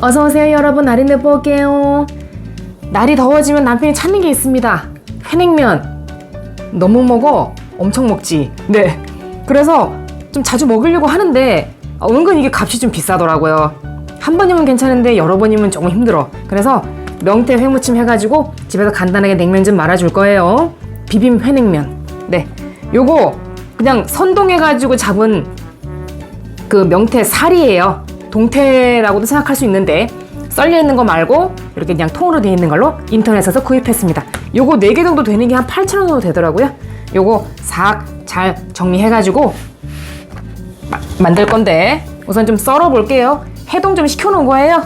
어서오세요 여러분. 나린내 볼게요. 날이 더워지면 남편이 찾는 게 있습니다. 회냉면. 너무 먹어. 엄청 먹지. 네. 그래서 좀 자주 먹으려고 하는데 어, 은근 이게 값이 좀 비싸더라고요. 한 번이면 괜찮은데 여러 번이면 조금 힘들어. 그래서 명태 회무침 해가지고 집에서 간단하게 냉면 좀 말아줄 거예요. 비빔 회냉면. 네. 요거 그냥 선동해가지고 잡은 그 명태 살이에요. 동태라고도 생각할 수 있는데 썰려 있는 거 말고 이렇게 그냥 통으로 되어 있는 걸로 인터넷에서 구입했습니다. 요거 4개 정도 되는 게 한 8,000원 정도 되더라고요. 요거 싹 잘 정리해가지고 마- 만들 건데 우선 좀 썰어 볼게요. 해동 좀 시켜놓은 거예요.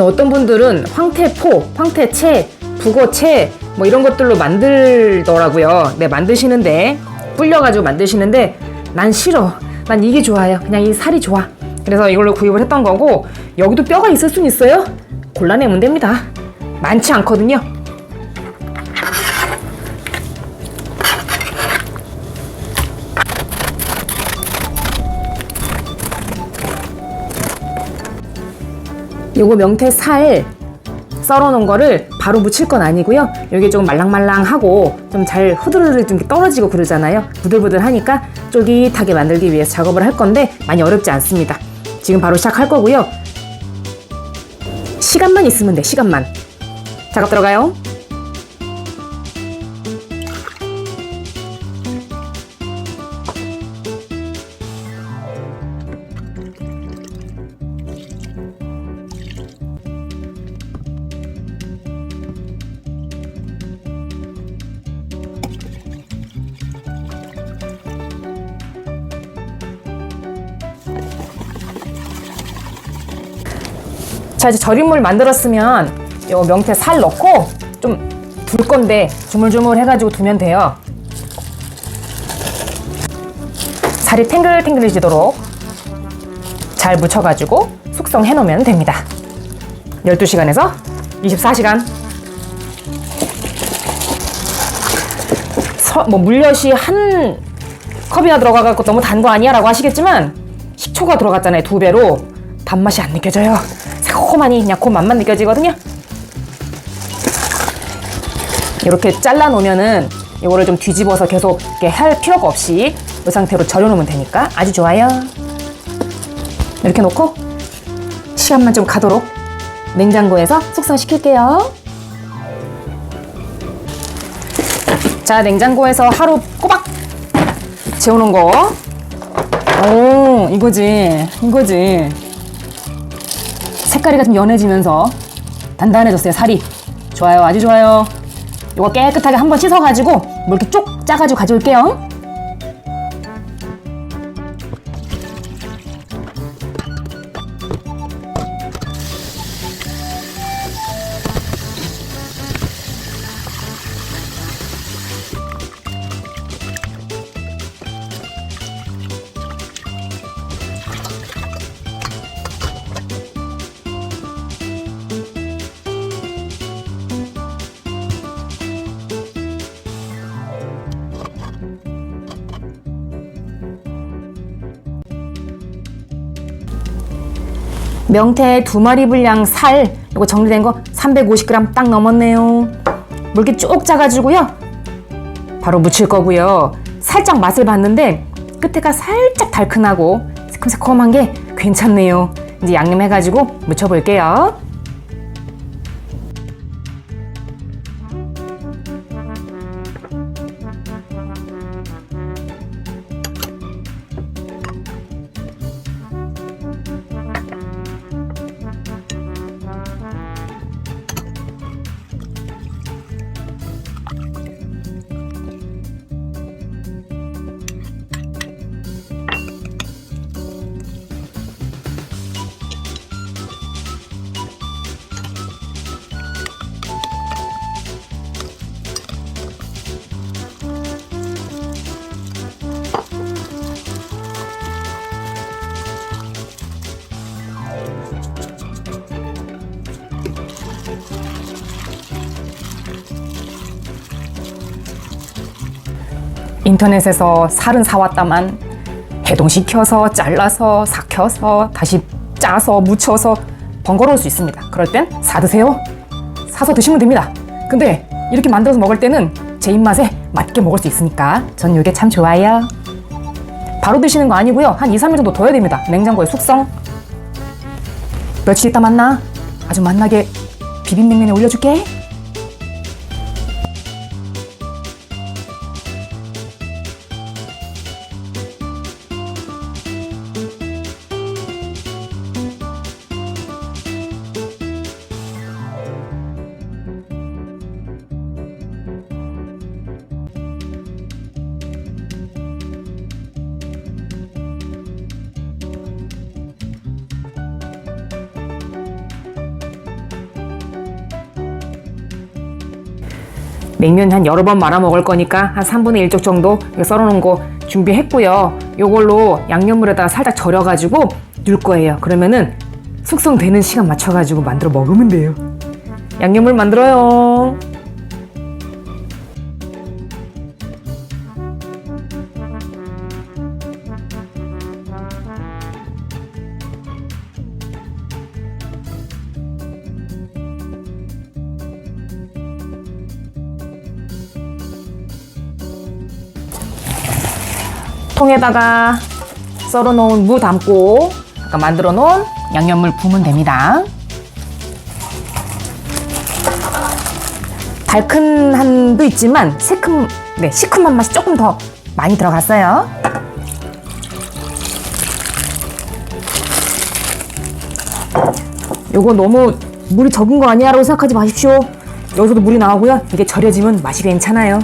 어떤 분들은 황태포, 황태채, 북어채 뭐 이런 것들로 만들더라고요. 네, 만드시는데 불려가지고 만드시는데 난 싫어. 난 이게 좋아요. 그냥 이 살이 좋아. 그래서 이걸로 구입을 했던 거고 여기도 뼈가 있을 순 있어요. 골라내면 됩니다. 많지 않거든요. 요거 명태 살 썰어놓은 거를 바로 묻힐 건 아니고요. 여기 조금 말랑말랑하고 좀잘 흐드르르 좀 떨어지고 그러잖아요. 부들부들하니까 쫄깃하게 만들기 위해서 작업을 할 건데 많이 어렵지 않습니다. 지금 바로 시작할 거고요. 시간만 있으면 돼. 시간만. 작업 들어가요. 자 이제 절임물 만들었으면 요 명태 살 넣고 좀 둘 건데 주물주물 해가지고 두면 돼요. 살이 탱글탱글해지도록 잘 묻혀가지고 숙성해 놓으면 됩니다. 12시간에서 24시간. 서, 뭐 물엿이 한 컵이나 들어가갖고 너무 단 거 아니야? 라고 하시겠지만 식초가 들어갔잖아요. 두 배로 단맛이 안 느껴져요. 새콤하니 그냥 그 맛만 느껴지거든요. 이렇게 잘라 놓으면은 이거를 좀 뒤집어서 계속 이렇게 할 필요가 없이 이 상태로 절여 놓으면 되니까 아주 좋아요. 이렇게 놓고 시간만 좀 가도록 냉장고에서 숙성시킬게요. 자, 냉장고에서 하루 꼬박 재워놓은 거. 오, 이거지. 이거지. 색깔이 좀 연해지면서 단단해졌어요, 살이. 좋아요, 아주 좋아요. 이거 깨끗하게 한번 씻어가지고 물 이렇게 쭉 짜가지고 가져올게요. 명태 두 마리 분량 살 이거 정리된 거 350g 딱 넘었네요. 물기 쭉 짜가지고요. 바로 무칠 거고요. 살짝 맛을 봤는데 끝에가 살짝 달큰하고 새콤새콤한 게 괜찮네요. 이제 양념해가지고 무쳐볼게요. 인터넷에서 살은 사왔다만 해동시켜서 잘라서 삭혀서 다시 짜서 무쳐서 번거로울 수 있습니다. 그럴 땐 사드세요. 사서 드시면 됩니다. 근데 이렇게 만들어서 먹을 때는 제 입맛에 맞게 먹을 수 있으니까 전 이게 참 좋아요. 바로 드시는 거 아니고요. 한 2, 3일 정도 둬야 됩니다. 냉장고에 숙성. 며칠 있다 만나. 아주 맛나게 비빔냉면에 올려줄게. 냉면 한 여러 번 말아 먹을 거니까 한 3분의 1쪽 정도 이거 썰어 놓은 거 준비했고요. 요걸로 양념물에다가 살짝 절여 가지고 넣을 거예요. 그러면은 숙성되는 시간 맞춰 가지고 만들어 먹으면 돼요. 양념물 만들어요. 통에다가 썰어 놓은 무 담고 아까 만들어 놓은 양념물 부으면 됩니다. 달큰한도 있지만 새큼, 네, 시큼한 맛이 조금 더 많이 들어갔어요. 요거 너무 물이 적은 거 아니야라고 생각하지 마십시오. 여기서도 물이 나오고요. 이게 절여지면 맛이 괜찮아요.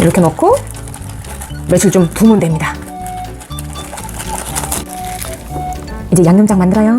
이렇게 넣고 며칠 좀 두면 됩니다. 이제 양념장 만들어요.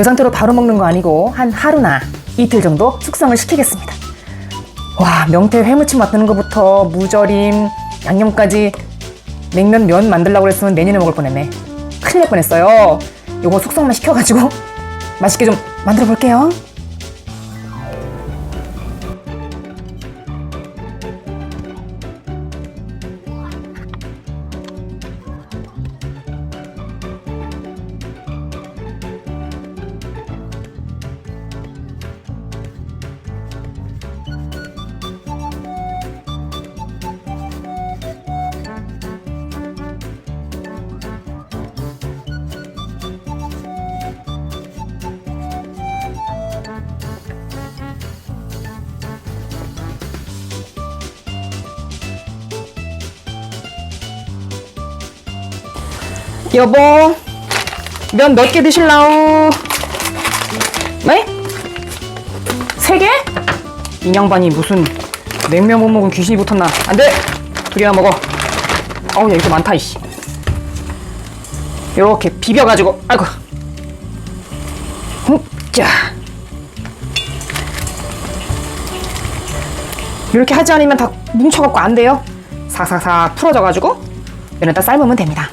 이 상태로 바로 먹는 거 아니고 한 하루나 이틀 정도 숙성을 시키겠습니다. 와 명태 회무침 만드는 것부터 무절임 양념까지 냉면 면 만들려고 했으면 내년에 먹을 뻔했네. 큰일 날 뻔했어요. 요거 숙성만 시켜가지고 맛있게 좀 만들어 볼게요. 여보, 면 몇 개 드실라우? 네? 세 개? 이 양반이 무슨 냉면 못 먹은 귀신이 붙었나? 안 돼! 둘이나 먹어. 어우, 야, 이거 많다, 이씨. 요렇게 비벼가지고, 아이고. 흠, 자. 이렇게 하지 않으면 다 뭉쳐갖고 안 돼요. 삭삭삭 풀어져가지고, 면에다 삶으면 됩니다.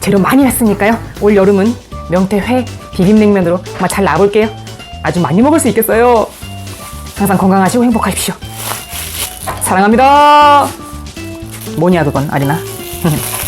재료 많이 했으니까요. 올 여름은 명태회 비빔냉면으로 정말 잘 나볼게요. 아주 많이 먹을 수 있겠어요. 항상 건강하시고 행복하십시오. 사랑합니다. 뭐냐 그건 아리나.